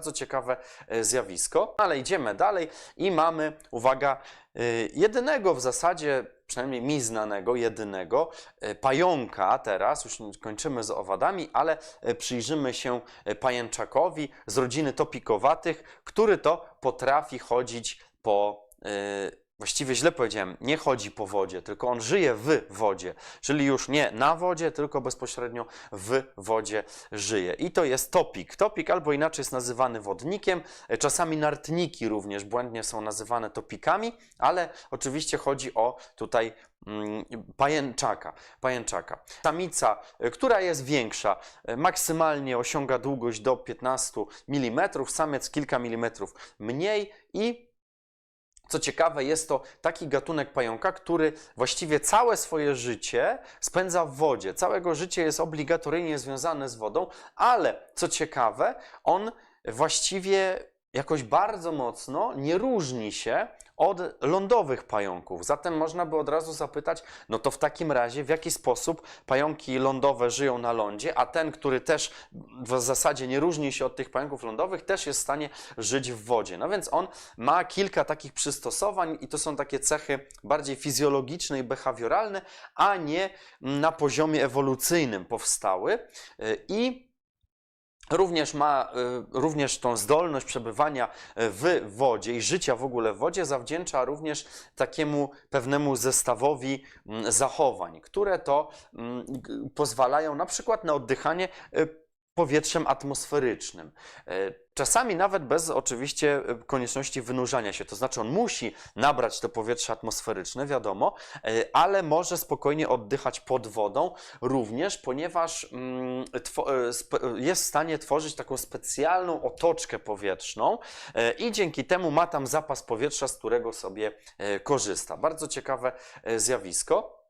Bardzo ciekawe e, zjawisko. Ale idziemy dalej i mamy, uwaga, e, jedynego w zasadzie, przynajmniej mi znanego, jedynego e, pająka teraz, już kończymy z owadami, ale przyjrzymy się pajęczakowi z rodziny topikowatych, który to potrafi chodzić po Właściwie źle powiedziałem, nie chodzi po wodzie, tylko on żyje w wodzie, czyli już nie na wodzie, tylko bezpośrednio w wodzie żyje. I to jest topik. Topik albo inaczej jest nazywany wodnikiem, e, czasami nartniki również błędnie są nazywane topikami, ale oczywiście chodzi o tutaj mm, pajęczaka, pajęczaka. Samica, e, która jest większa, e, maksymalnie osiąga długość do 15 mm, samiec kilka milimetrów mniej i co ciekawe, jest to taki gatunek pająka, który właściwie całe swoje życie spędza w wodzie. Całego życie jest obligatoryjnie związane z wodą, ale co ciekawe, on właściwie jakoś bardzo mocno nie różni się od lądowych pająków. Zatem można by od razu zapytać, no to w takim razie w jaki sposób pająki lądowe żyją na lądzie, a ten, który też w zasadzie nie różni się od tych pająków lądowych, też jest w stanie żyć w wodzie. No więc on ma kilka takich przystosowań i to są takie cechy bardziej fizjologiczne i behawioralne, a nie na poziomie ewolucyjnym powstały. Y, I Również ma y, również tą zdolność przebywania w wodzie i życia w ogóle w wodzie zawdzięcza również takiemu pewnemu zestawowi mm, zachowań, które to mm, pozwalają na przykład na oddychanie y, powietrzem atmosferycznym. Y, Czasami nawet bez oczywiście y, konieczności wynurzania się, to znaczy on musi nabrać to powietrze atmosferyczne, wiadomo, y, ale może spokojnie oddychać pod wodą również, ponieważ mm, jest w stanie tworzyć taką specjalną otoczkę powietrzną i dzięki temu ma tam zapas powietrza, z którego sobie korzysta. Bardzo ciekawe zjawisko.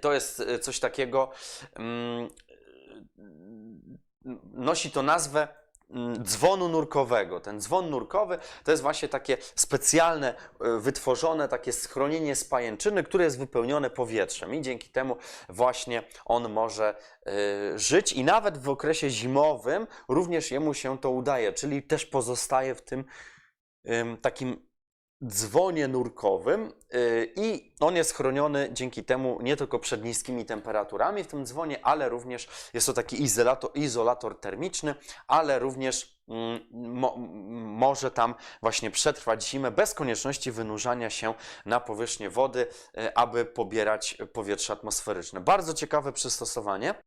To jest coś takiego, mm, nosi to nazwę mm, dzwonu nurkowego. Ten dzwon nurkowy to jest właśnie takie specjalne, y, wytworzone takie schronienie z pajęczyny, które jest wypełnione powietrzem i dzięki temu właśnie on może y, żyć i nawet w okresie zimowym również jemu się to udaje, czyli też pozostaje w tym ym, takim dzwonie nurkowym y, i on jest chroniony dzięki temu nie tylko przed niskimi temperaturami w tym dzwonie, ale również jest to taki izolator, izolator termiczny, ale również mm, mo, m- może tam właśnie przetrwać zimę bez konieczności wynurzania się na powierzchnię wody, y, aby pobierać powietrze atmosferyczne. Bardzo ciekawe przystosowanie.